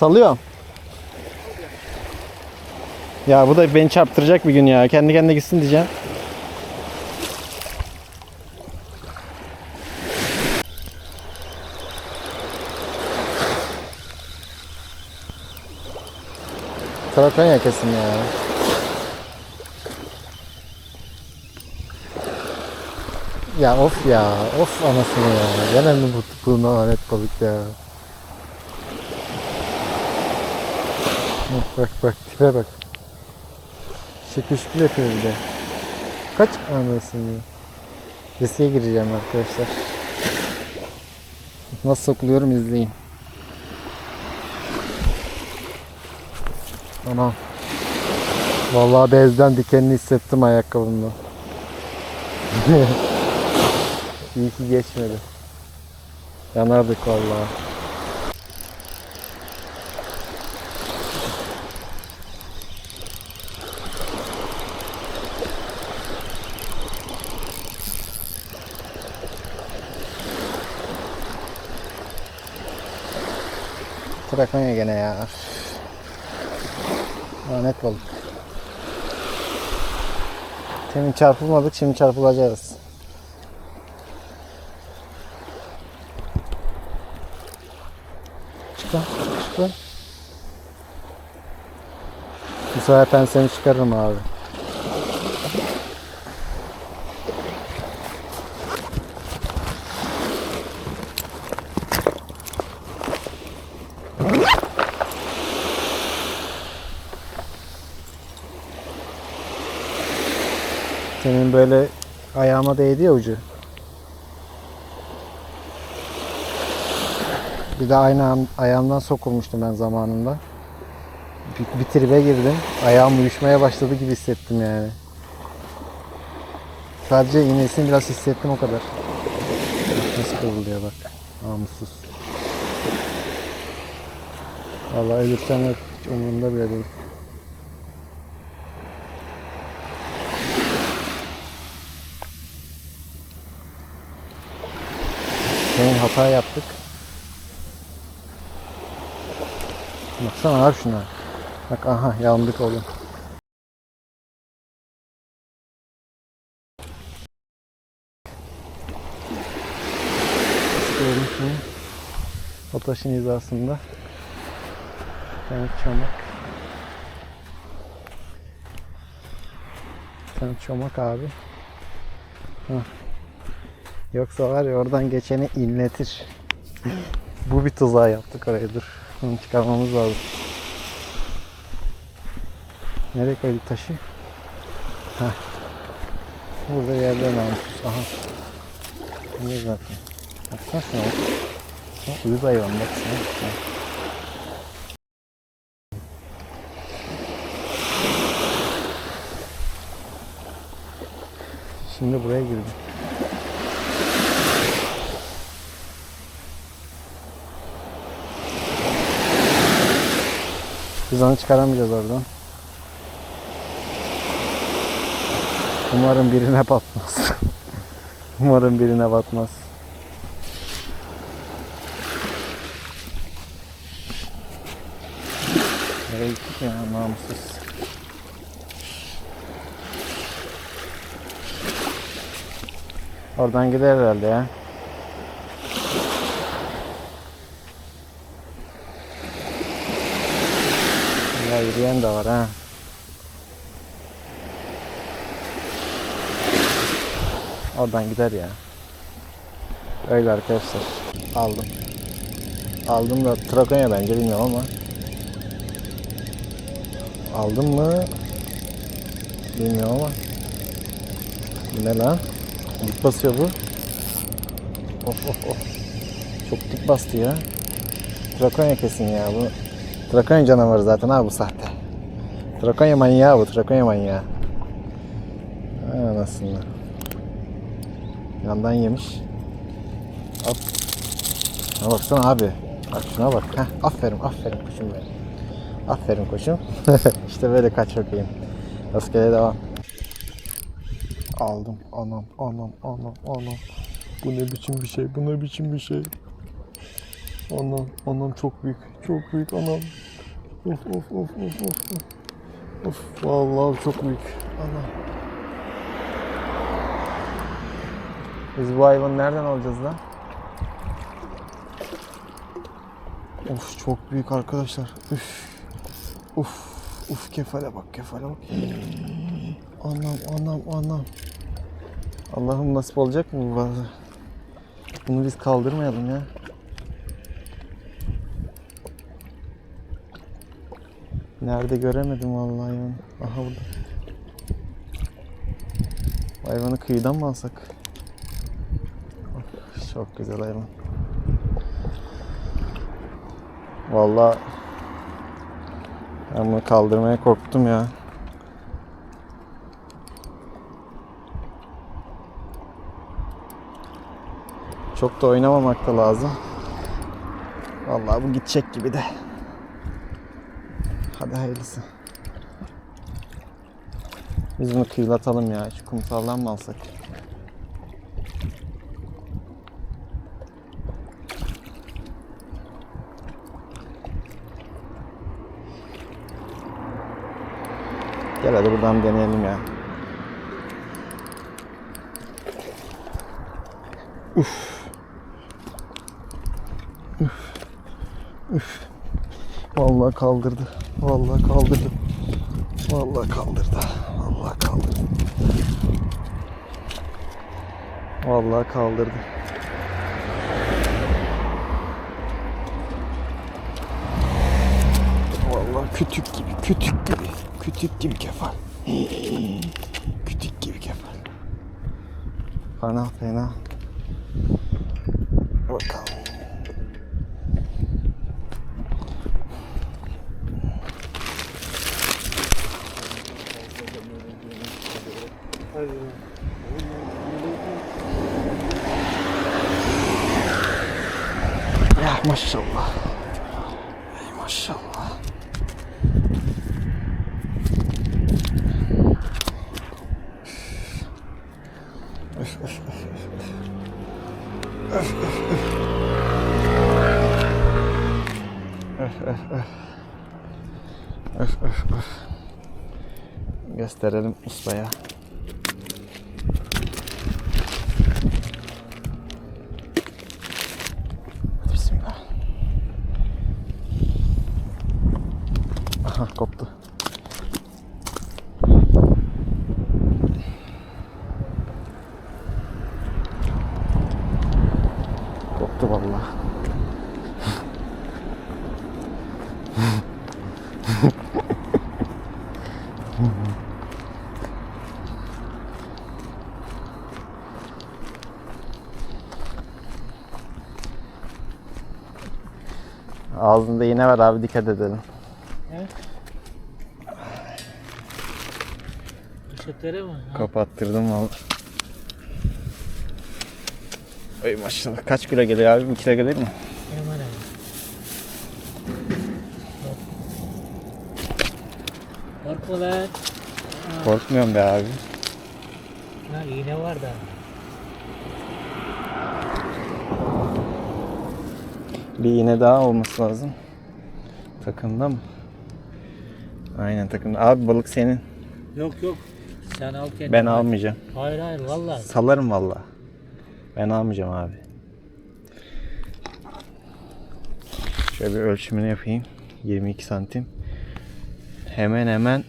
Salıyorum. Ya bu da beni çarptıracak bir gün ya. Kendi kendine gitsin diyeceğim. Trakonya kesin ya. Ya of ya, of anasını ya. Gene mi bu, bu lanet balık ya. Bak bak bak tipe bak. Şekil şükür yapıyor bir de. Kaç anasını. Riske gireceğim arkadaşlar. Nasıl sokuluyorum izleyin. Anam. Vallahi bezden dikenini hissettim ayakkabımda. İyi ki geçmedi. Yanardık vallahi. Trakonya gene ya. Lanet balık. Temin çarpılmadık şimdi çarpılacağız. Çık lan, çık lan. Bu sefer ben seni çıkarırım abi. Böyle ayağıma değdi ya ucu. Bir de aynı an, ayağımdan sokulmuştum ben zamanında. Bir, bir tribe girdim. Ayağım uyuşmaya başladı gibi hissettim yani. Sadece iğnesini biraz hissettim o kadar. Nasıl kıvrılıyor bak. Namussuz. Vallahi ölürsem. Hiç umurumda bile değil. Senin hata yaptık. Baksana abi şuna. Bak aha yandık oğlum. Görmüş mü? O taşın hizasında. Sen çomak. Sen çomak abi. Hah. Yoksa var ya oradan geçeni inletir. Bu bir tuzağı yaptık oraya dur. Bunu çıkarmamız lazım. Nereye koyduk taşı? Heh. Burada yerde namussuz. Aha. Ne zaten. Baksana bak. Ha, uyuz hayvan baksana. Şimdi buraya girdim. Biz onu çıkaramayacağız oradan. Umarım birine batmaz. Umarım birine batmaz. Nereye gittik ya namussuz. Oradan gider herhalde ya. Yürüyen de var ha. Oradan gider ya. Öyle arkadaşlar. Aldım. Aldım da Trakonya bence bilmiyorum ama. Aldım mı? Bilmiyorum ama. Ne lan? Dik basıyor bu. Of of of. Çok dik bastı ya. Trakonya kesin ya bu. Trakonya canavarı zaten abi bu sahte. Trakonya manyağı bu, Trakonya manyağı. Anasını. Yandan yemiş. Hop. Şuna baksana abi. Bak şuna bak. Heh, aferin, aferin koçum benim. Aferin koçum. işte böyle kaç bakayım. Rastgele devam. Aldım. Anam, anam, anam, anam. Bu ne biçim bir şey, bu ne biçim bir şey. Anam, anam çok büyük. Çok büyük anam. Of of of of of. Of, of vallahi çok büyük. Anam. Biz bu hayvanı nereden alacağız lan? Of çok büyük arkadaşlar. Üf. Uf. Uf kefale bak kefale bak. Anam anam anam. Allah'ım nasip olacak mı bu balığı? Bunu biz kaldırmayalım ya. Nerede göremedim vallahi hayvanı. Aha burada. Hayvanı kıyıdan mı alsak? Çok güzel hayvan. Vallahi ben bunu kaldırmaya korktum ya. Çok da oynamamak da lazım. Vallahi bu gidecek gibi de. Hadi hayırlısı. Biz bunu kıyılatalım ya. Şu kumsaldan mı alsak? Gel hadi buradan deneyelim ya. Vallahi kaldırdı. Vallahi kaldırdı. Vallahi kaldırdı. Vallahi kaldırdı. Vallahi kaldırdı. Vallahi kütük gibi, kütük gibi, kütük gibi kefal. kütük gibi kefal. Fena fena. Bakalım. Ya maşallah. Ey maşallah. Öf, öf, öf. Öf, öf, öf. Öf, öf, öf. Öf, öf, öf. Gösterelim ustaya. Bismillah. Aha koptu. Koptu vallahi. Ağzında iğne var abi dikkat edelim. Poşetlere mi? Ha, Kapattırdım valla. Ay maşallah. Kaç kilo geliyor abi? Bir kilo gelir mi? Hemen hemen. Korkma lan. Korkmuyorum be abi. Ha, iğne var da. Bir iğne daha olması lazım. Takımda mı? Aynen takımda. Abi balık senin. Yok yok. Sen al kendini. Ben almayacağım. Hayır hayır valla. Salarım valla. Ben almayacağım abi. Şöyle bir ölçümünü yapayım. 22 santim. Hemen hemen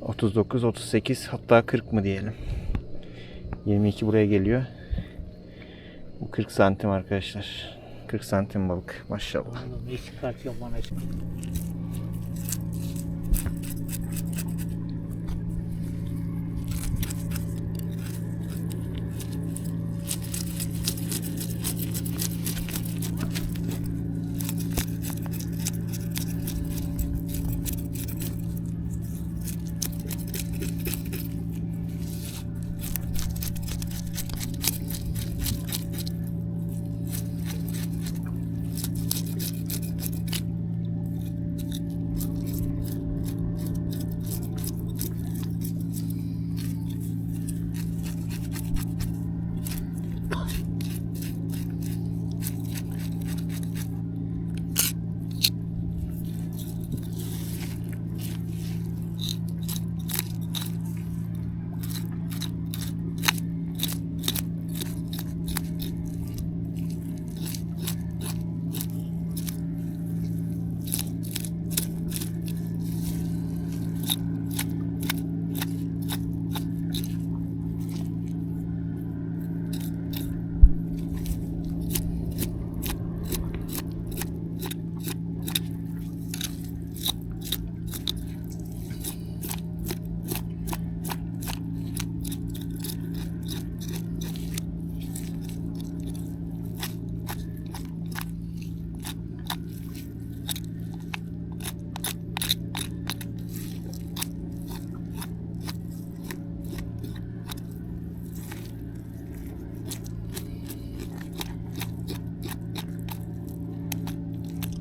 39, 38 hatta 40 mı diyelim. 22 buraya geliyor. Bu 40 santim arkadaşlar. 40 santim balık maşallah. Oğlum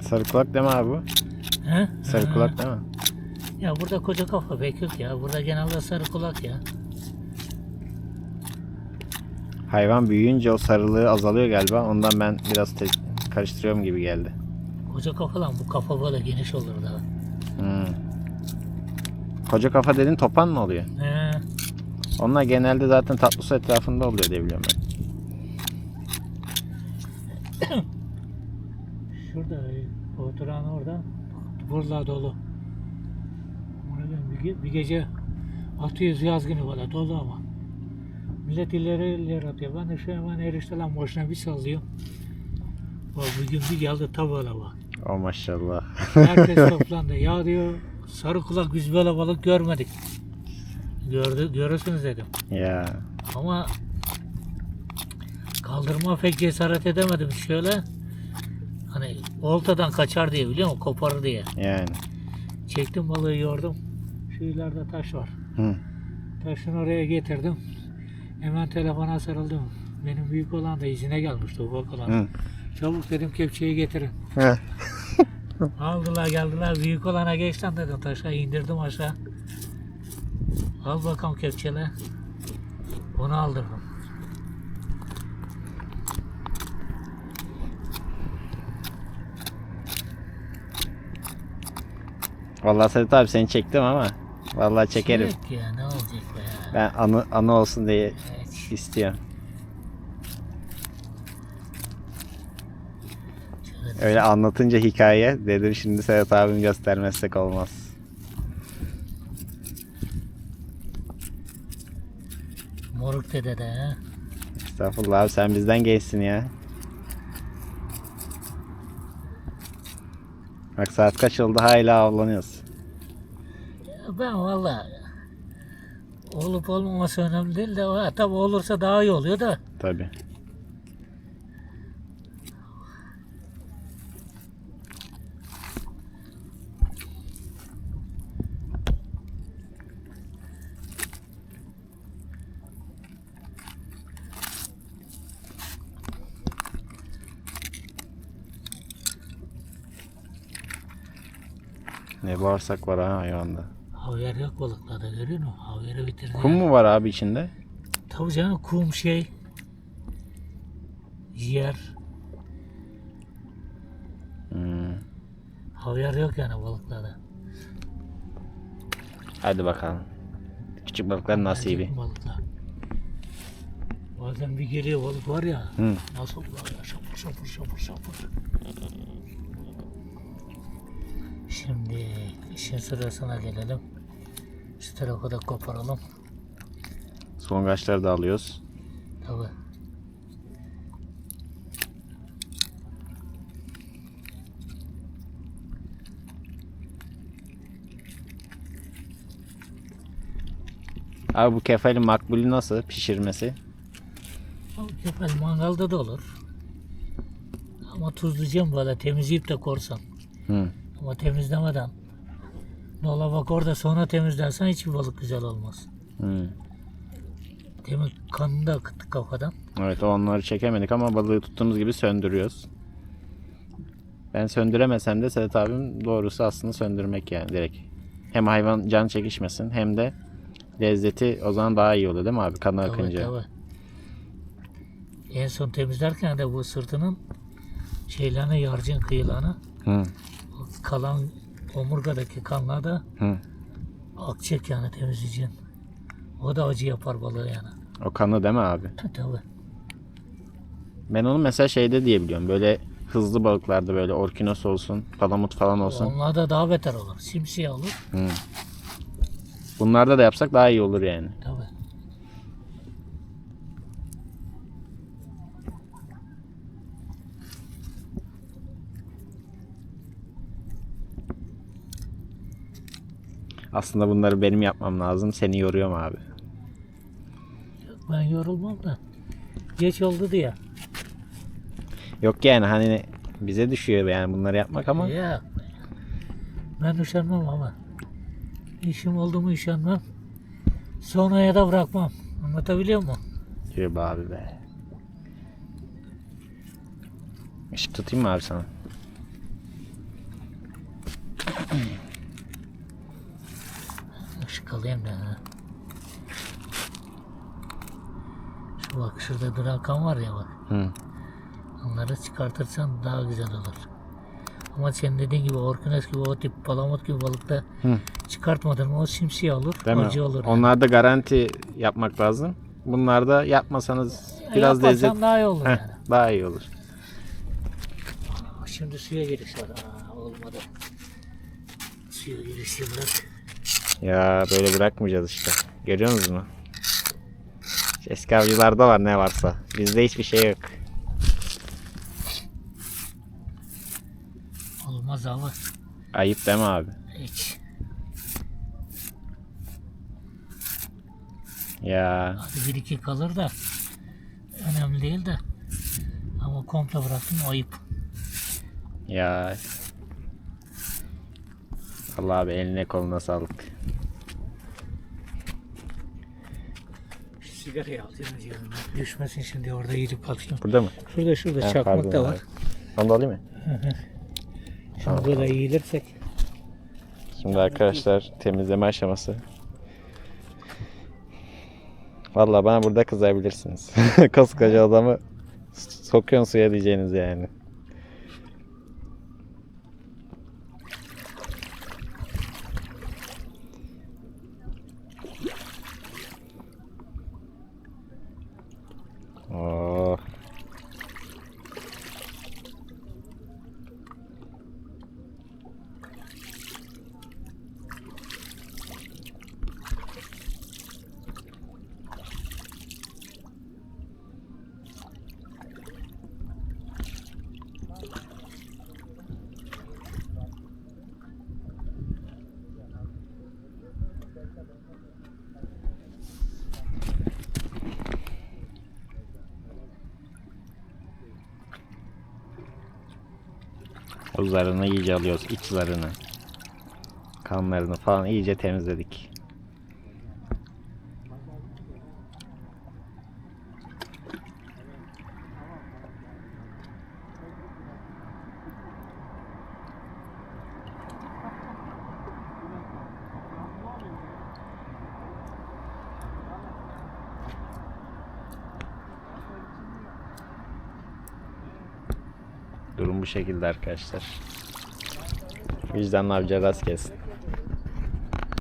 Sarı kulak deme abi bu. He? Sarı kulak deme. Ya burada koca kafa pek yok ya. Burada genelde sarı kulak ya. Hayvan büyüyünce o sarılığı azalıyor galiba. Ondan ben biraz te- karıştırıyorum gibi geldi. Koca kafa lan bu kafa böyle geniş olur da. Hmm. Koca kafa dedin topan mı oluyor? He. Onlar genelde zaten tatlı su etrafında oluyor diye biliyorum ben. Şurada e, oturan orada. Burada dolu. Bir, bir gece atıyoruz yaz günü böyle dolu ama. Millet ileri ileri atıyor. Ben de şu hemen erişte lan boşuna bir sallıyorum. Bak bir gün bir geldi ta böyle bak. O maşallah. Herkes toplandı. Ya diyor sarı kulak biz böyle balık görmedik. Gördü, görürsünüz dedim. ya. Ama kaldırma pek cesaret edemedim şöyle. Hani oltadan kaçar diye biliyor musun? Koparır diye. Yani. Çektim balığı yordum. Şu ileride taş var. Hı. Taşın oraya getirdim. Hemen telefona sarıldım. Benim büyük olan da izine gelmişti ufak olan. Hı. Çabuk dedim kepçeyi getirin. Heh. Aldılar geldiler büyük olana geç lan dedim taşa indirdim aşağı. Al bakalım kepçele. Onu aldırdım. Vallahi Sedat abi seni çektim ama. Vallahi çekerim. Çek ya ne olacak be ya. Ben anı, anı olsun diye Evet. istiyorum. şöyle Öyle anlatınca hikaye dedim şimdi Sedat abim göstermezsek olmaz. Moruk dede de ha. Estağfurullah abi sen bizden gençsin ya. Bak saat kaç oldu hala avlanıyoruz. Ben valla olup olmaması önemli değil de tabi olursa daha iyi oluyor da Tabi. Ne bağırsak var ha hayvanda. Havyar yok balıklarda görüyor musun? Havyarı bitirdi. Kum mu var abi içinde? Tabii canım kum şey yer Hmm. havyar yok yani balıklarda. Hadi bakalım. Küçük balıkların nasibi. Erkek Balıklar. Bazen bir geliyor balık var ya Hı. nasıl var ya şapır şapır şapır şapır. Şimdi işin sırasına gelelim. Şu tarafı da koparalım. Songaçları da alıyoruz. Tabii. Abi bu kefalin makbulü nasıl pişirmesi? Ama kefal mangalda da olur. Ama tuzlayacağım böyle temizleyip de korsan. Hı. Ama temizlemeden dolaba koy da sonra temizlersen hiçbir balık güzel olmaz. Hı. Temiz kanını da akıttık kafadan. Evet onları çekemedik ama balığı tuttuğumuz gibi söndürüyoruz. Ben söndüremesem de Sedat abim doğrusu aslında söndürmek yani direkt. Hem hayvan can çekişmesin hem de lezzeti o zaman daha iyi oluyor değil mi abi kanı Tabii, akınca? tabii. En son temizlerken de bu sırtının şeylerini yarcın kıyılarını Hı. kalan omurgadaki kanla da Hı. akacak yani temizleyeceksin. O da acı yapar balığı yani. O kanı değil mi abi? Tabii. Ben onu mesela şeyde diye biliyorum. Böyle hızlı balıklarda böyle orkinos olsun, palamut falan olsun. Onlar da daha beter olur. Simsiyah olur. Hı. Bunlarda da yapsak daha iyi olur yani. Tabii. Aslında bunları benim yapmam lazım. Seni yoruyorum abi. Ben yorulmam da. Geç oldu diye. Yok yani hani bize düşüyor yani bunları yapmak ama Ya. Ben üşenmem ama. İşim oldu mu üşenmem. Sonraya da bırakmam. Anlatabiliyor muyum? Yürü be abi be. Işık tutayım mı abi sana? Işık alayım da. ha. Şu bak şurada duran kan var ya bak. Hı. Onları çıkartırsan daha güzel olur. Ama senin dediğin gibi orkinos gibi o tip palamut gibi balıkta Hı. çıkartmadın mı o simsiyah olur, Değil mi? acı olur. yani. Onlarda garanti yapmak lazım. Bunlarda yapmasanız biraz Yaparsan lezzet daha iyi olur Heh, yani. daha iyi olur. Şimdi suya giriş var. Aa, olmadı. Suya girişi bırak. Ya böyle bırakmayacağız işte. Görüyor musunuz mu? Eski avcılarda var ne varsa. Bizde hiçbir şey yok. Olmaz ama Ayıp deme abi. hiç. Ya Hadi bir iki kalır da önemli değil de. Ama komple bıraktım ayıp. ya. Allah abi eline koluna sağlık. Sigarayı alacağım diyorum. Düşmesin şimdi orada yiyip kalkayım. Burada mı? Şurada şurada Ha, çakmak pardon da var. Onu da alayım mı? Şimdi böyle eğilirsek. Şimdi arkadaşlar temizleme aşaması. Vallahi bana burada kızabilirsiniz. Koskoca adamı sokuyorsun suya diyeceğiniz yani. O zarını iyice alıyoruz. iç zarını. Kanlarını falan iyice temizledik. Bu şekilde arkadaşlar. Vicdanlı avcıya rast gelsin.